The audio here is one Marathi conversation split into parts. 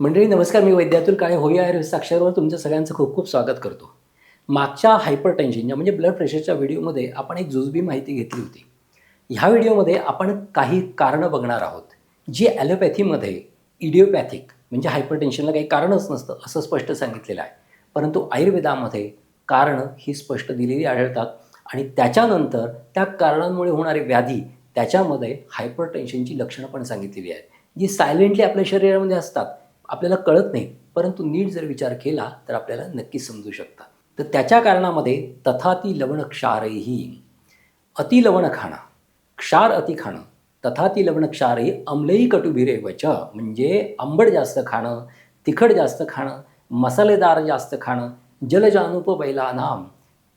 मंडळी नमस्कार. मी वैद्यातुल काळे होई आयुर्वेद साक्षरवर तुमचं सगळ्यांचं खूप खूप स्वागत करतो. मागच्या हायपर टेन्शनच्या म्हणजे ब्लड प्रेशरच्या व्हिडिओमध्ये आपण एक जुजबी माहिती घेतली होती. ह्या व्हिडिओमध्ये आपण काही कारणं बघणार आहोत जी ॲलोपॅथीमध्ये इडिओपॅथिक म्हणजे हायपर टेन्शनला काही कारणच नसतं असं स्पष्ट सांगितलेलं आहे. परंतु आयुर्वेदामध्ये कारणं ही स्पष्ट दिलेली आढळतात आणि त्याच्यानंतर त्या कारणांमुळे होणारे व्याधी त्याच्यामध्ये हायपर टेन्शनची लक्षणं पण सांगितलेली आहेत जी सायलेंटली आपल्या शरीरामध्ये असतात. आपल्याला कळत नाही परंतु नीट जर विचार केला तर आपल्याला नक्की समजू शकतात. तर त्याच्या कारणामध्ये तथाती लवण क्षारही अतिलवण खाणं क्षार अति खाणं तथाती लवण क्षारही अम्लई कटुभिरे वच म्हणजे आंबट जास्त खाणं तिखट जास्त खाणं मसालेदार जास्त खाणं जलजानुपबैलानाम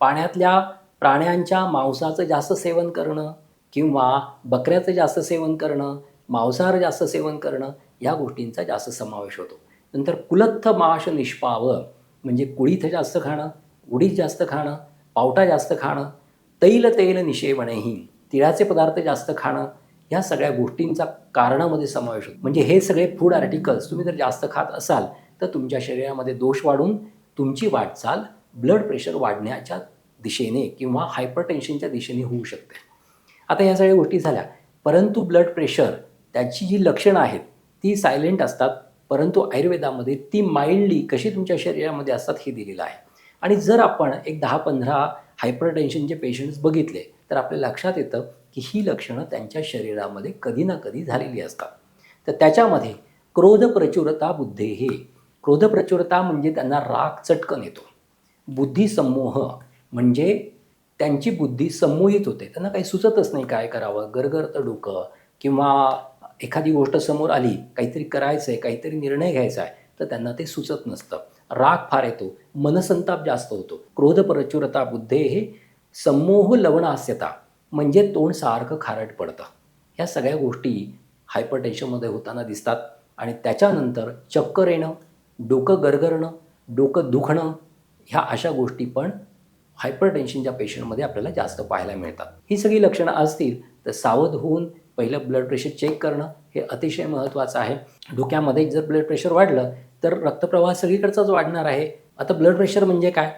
पाण्यातल्या प्राण्यांच्या मांसाचं जास्त सेवन करणं किंवा बकऱ्याचं जास्त सेवन करणं मांसाहार जास्त सेवन करणं या गोष्टींचा जास्त समावेश होतो. नंतर कुलत्थ माश निष्पाव म्हणजे कुळीथ जास्त खाणं उडीद जास्त खाणं पावटा जास्त खाणं तैल तेल निषेवणेही तिळाचे पदार्थ जास्त खाणं ह्या सगळ्या गोष्टींचा कारणामध्ये समावेश होतो. म्हणजे हे सगळे फूड आर्टिकल्स तुम्ही जर जास्त खात असाल तर तुमच्या शरीरामध्ये दोष वाढून तुमची वाटचाल ब्लड प्रेशर वाढण्याच्या दिशेने किंवा हायपरटेन्शनच्या दिशेने होऊ शकते. आता या सगळ्या गोष्टी झाल्या. परंतु ब्लड प्रेशर त्याची जी लक्षणं आहेत ती सायलेंट असतात परंतु आयुर्वेदामध्ये ती माइल्डली कशी तुमच्या शरीरामध्ये असतात हे दिलेलं आहे. आणि जर आपण एक दहा पंधरा हायपर टेन्शनचे पेशंट्स बघितले तर आपल्या लक्षात येतं की ही लक्षणं त्यांच्या शरीरामध्ये कधी ना कधी झालेली असतात. तर त्याच्यामध्ये क्रोध प्रचुरता बुद्धे हे क्रोध प्रचुरता म्हणजे त्यांना राग चटकन येतो. बुद्धी समूह म्हणजे त्यांची बुद्धी संमोहित होते. त्यांना काही सुचतच नाही काय करावं गरगरतं डोकं किंवा एखादी गोष्ट समोर आली काहीतरी करायचं आहे काहीतरी निर्णय घ्यायचा आहे तर त्यांना ते सुचत नसतं. राग फार येतो मनसंताप जास्त होतो. क्रोध प्रचुरता बुद्धे हे संमोह लवणास्यता म्हणजे तोंड सारखं खारट पडतं. ह्या सगळ्या गोष्टी हायपर टेन्शनमध्ये होताना दिसतात आणि त्याच्यानंतर चक्कर येणं डोकं गरगरणं डोकं दुखणं ह्या अशा गोष्टी पण हायपर टेन्शनच्या पेशंटमध्ये आपल्याला जास्त पाहायला मिळतात. ही सगळी लक्षणं असतील तर सावध होऊन पहिलं ब्लड प्रेशर चेक करणं हे अतिशय महत्त्वाचं आहे. डोक्यामध्ये जर ब्लड प्रेशर वाढलं तर रक्तप्रवाह सगळीकडचाच वाढणार आहे. आता ब्लड प्रेशर म्हणजे काय?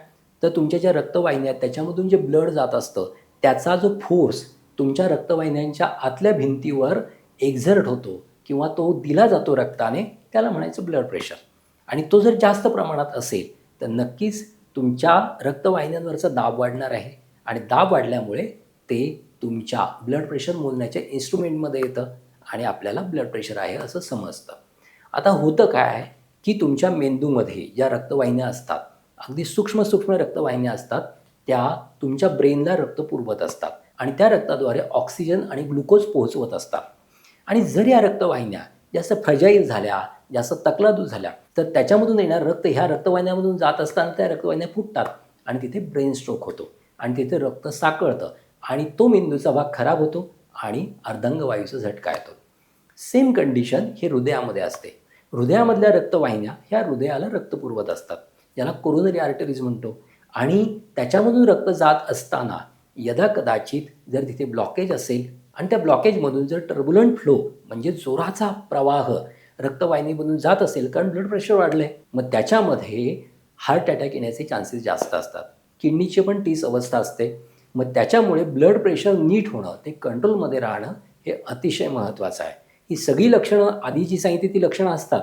तर तुमच्या ज्या रक्तवाहिन्या आहेत त्याच्यामधून जे ब्लड जात असतं त्याचा जो फोर्स तुमच्या रक्तवाहिन्यांच्या आतल्या भिंतीवर एक्झर्ट होतो किंवा तो दिला जातो रक्ताने त्याला म्हणायचं ब्लड प्रेशर आणि तो जर जास्त प्रमाणात असेल तर नक्कीच तुमच्या रक्तवाहिन्यांवरचा दाब वाढणार आहे. आणि दाब वाढल्यामुळे ते तुमच्या ब्लड प्रेशर मोजण्याच्या इन्स्ट्रुमेंटमध्ये येतं आणि आपल्याला ब्लड प्रेशर आहे असं समजतं. आता होतं काय आहे की तुमच्या मेंदूमध्ये ज्या रक्तवाहिन्या असतात अगदी सूक्ष्म सूक्ष्म रक्तवाहिन्या असतात त्या तुमच्या ब्रेनला रक्त पुरवत असतात आणि त्या रक्ताद्वारे ऑक्सिजन आणि ग्लुकोज पोहोचवत असतात. आणि जर या रक्तवाहिन्या जास्त फ्रजाईल झाल्या जास्त तकलादू झाल्या तर त्याच्यामधून येणार रक्त ह्या रक्तवाहिन्यामधून जात असताना त्या रक्तवाहिन्या फुटतात आणि तिथे ब्रेन स्ट्रोक होतो आणि तिथे रक्त साकळतं. आणि तो मेंदूचा भाग खराब होतो आणि अर्धांगवायूचा झटका येतो. सेम कंडिशन हे हृदयामध्ये असते. हृदयामधल्या रक्तवाहिन्या ह्या हृदयाला रक्त पुरवत असतात. ज्याला कोरोनरी आर्टरीज म्हणतो. आणि त्याच्यामधून रक्त जात असताना यदा कदाचित जर तिथे ब्लॉकेज असेल आणि त्या ब्लॉकेजमधून जर टर्बुलंट फ्लो म्हणजे जोराचा प्रवाह रक्तवाहिनीमधून जात असेल कारण ब्लड प्रेशर वाढलं आहे मग त्याच्यामध्ये हार्ट अटॅक येण्याचे चान्सेस जास्त असतात. किडनीची पण तीच अवस्था असते. मग त्याच्यामुळे ब्लड प्रेशर नीट होणं ते कंट्रोलमध्ये राहणं हे अतिशय महत्त्वाचं आहे. ही सगळी लक्षणं आधी जी सांगितली ती लक्षणं असतात.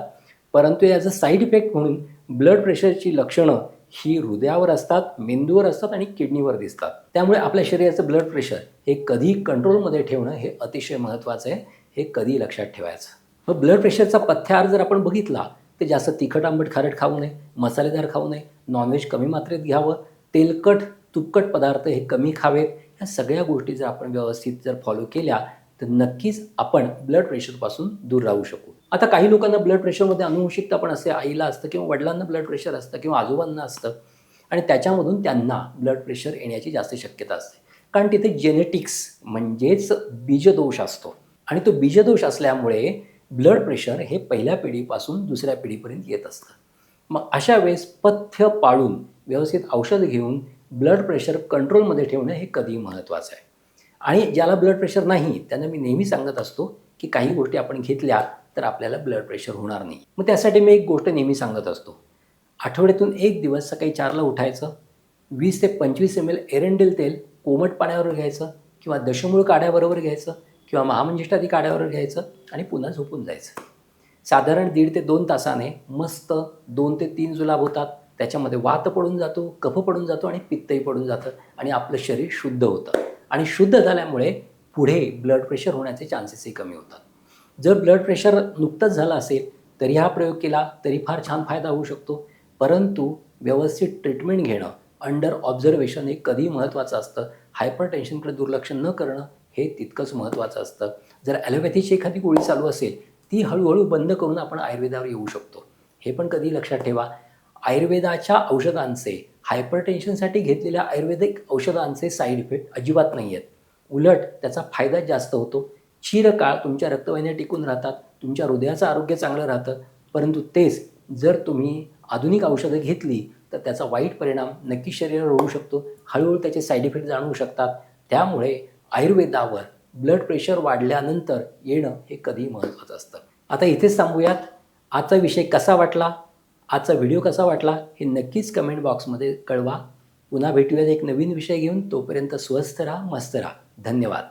परंतु याचं साईड इफेक्ट म्हणून ब्लड प्रेशरची लक्षणं ही हृदयावर असतात मेंदूवर असतात आणि किडनीवर दिसतात. त्यामुळे आपल्या शरीराचं ब्लड प्रेशर हे कधी कंट्रोलमध्ये ठेवणं हे अतिशय महत्त्वाचं आहे. हे कधी लक्षात ठेवायचं. मग ब्लड प्रेशरचा पथ्याहार जर आपण बघितला तर जास्त तिखट आंबट खारट खाऊ नये मसालेदार खाऊ नये नॉनव्हेज कमी मात्रेत घ्यावं तेलकट तुपकट पदार्थ हे कमी खावेत. ह्या सगळ्या गोष्टी जर आपण व्यवस्थित जर फॉलो केल्या तर नक्कीच आपण ब्लड प्रेशरपासून दूर राहू शकू. आता काही लोकांना ब्लड प्रेशरमध्ये अनुवंशिकता पण असते आईला असतं किंवा वडिलांना ब्लड प्रेशर असतं किंवा आजोबांना असतं. आणि त्याच्यामधून त्यांना ब्लड प्रेशर येण्याची जास्त शक्यता असते. कारण तिथे जेनेटिक्स म्हणजेच बीजदोष असतो. आणि तो बीजदोष असल्यामुळे ब्लड प्रेशर हे पहिल्या पिढीपासून दुसऱ्या पिढीपर्यंत येत असतं. मग अशा वेळेस पथ्य पाळून व्यवस्थित औषध घेऊन ब्लड प्रेशर कंट्रोलमध्ये ठेवणं हे कधी महत्त्वाचं आहे. आणि ज्याला ब्लड प्रेशर नाही त्यांना मी नेहमी सांगत असतो की काही गोष्टी आपण घेतल्या तर आपल्याला ब्लड प्रेशर होणार नाही. मग त्यासाठी मी एक गोष्ट नेहमी सांगत असतो. आठवड्यातून एक दिवस सकाळी चारला उठायचं वीस ते पंचवीस एम एल एरंडेल तेल कोमट पाण्यावर घ्यायचं किंवा दशमूळ काढ्याबरोबर घ्यायचं किंवा महामंजिष्टादी काढ्यावर घ्यायचं आणि पुन्हा झोपून जायचं. साधारण दीड ते दोन तासाने मस्त दोन ते तीन जुलाब होतात. त्याच्यामध्ये वात पडून जातो कफ पडून जातो आणि पित्तही पडून जातं आणि आपलं शरीर शुद्ध होतं. आणि शुद्ध झाल्यामुळे पुढे ब्लड प्रेशर होण्याचे चान्सेसही कमी होतात. जर ब्लड प्रेशर नुकतंच झालं असेल तरी हा प्रयोग केला तरी फार छान फायदा होऊ शकतो. परंतु व्यवस्थित ट्रीटमेंट घेणं अंडर ऑब्झर्वेशन हे कधी महत्त्वाचं असतं. हायपर टेन्शनकडे दुर्लक्ष न करणं हे तितकंच महत्त्वाचं असतं. जर ॲलोपॅथीची एखादी गोळी चालू असेल ती हळूहळू बंद करून आपण आयुर्वेदावर येऊ शकतो. हे पण कधी लक्षात ठेवा. आयुर्वेदाच्या औषधांचे हायपरटेन्शनसाठी घेतलेल्या आयुर्वेदिक औषधांचे साईड इफेक्ट अजिबात नाही आहेत उलट त्याचा फायदा जास्त होतो. चिरकाळ तुमच्या रक्तवाहिन्या टिकून राहतात तुमच्या हृदयाचं आरोग्य चांगलं राहतं. परंतु तेच जर तुम्ही आधुनिक औषधं घेतली तर त्याचा वाईट परिणाम नक्की शरीरावर होऊ शकतो. हळूहळू त्याचे साईड इफेक्ट जाणवू शकतात. त्यामुळे आयुर्वेदावर ब्लड प्रेशर वाढल्यानंतर येणं हे कधी महत्त्वाचं असतं. आता इथेच थांबूयात. आजचा विषय कसा वाटला? आजचा व्हिडिओ कसा वाटला हे नक्कीच कमेंट बॉक्समध्ये कळवा. पुन्हा भेटूयात एक नवीन विषय घेऊन. तोपर्यंत स्वस्थ राहा मस्त राहा. धन्यवाद.